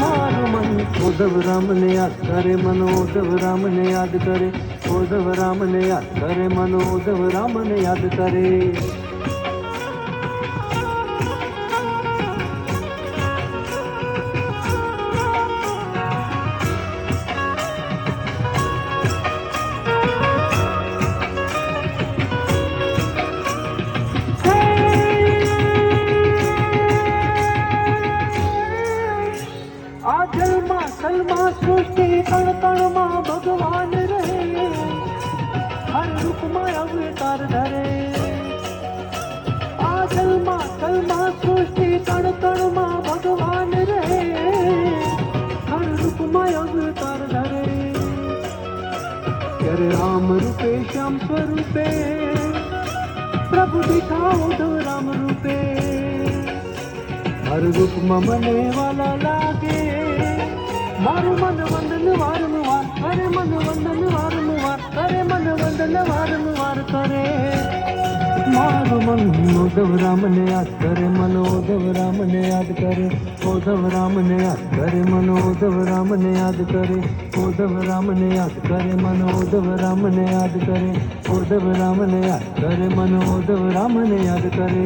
મારું મન ઉદ્ધવ રામને યાદ કરે, મનો ઉદ્ધવ રામને યાદ કરે, ઉદ્ધવ રામને યાદ કરે, મનો ઉદ્ધવ રામને યાદ કરે. સલમાં સૃષ્ટિ કણ કણમાં ભગવાન રહે હર રૂપમાં અવતાર ધરે. આ કલમાં કલમાં સૃષ્ટિ કણ કણમાં ભગવાન રહે હર રૂપમાં અવતાર ધરે. ત્યારે રામ રૂપે, શ્યામ સ્વરૂપે. પ્રભુ દિખા તો રામ રૂપે. હર રૂપમાં મને વાલા લાગે. મારું મન વંદન વારંવાર કરે મન વંદન વારંવાર કરે મન વંદન વારંવાર કરે મારું મન ઉદ્ધવ રામને યાદ કરે મન ઉદ્ધવ રામને યાદ કરે ઉદ્ધવ રામને યાદ કરે મન ઉદ્ધવ રામને યાદ કરે ઉદ્ધવ રામને યાદ કરે મન ઉદ્ધવ રામને યાદ કરે ઉદ્ધવ રામને યાદ કરે મન ઉદ્ધવ રામને યાદ કરે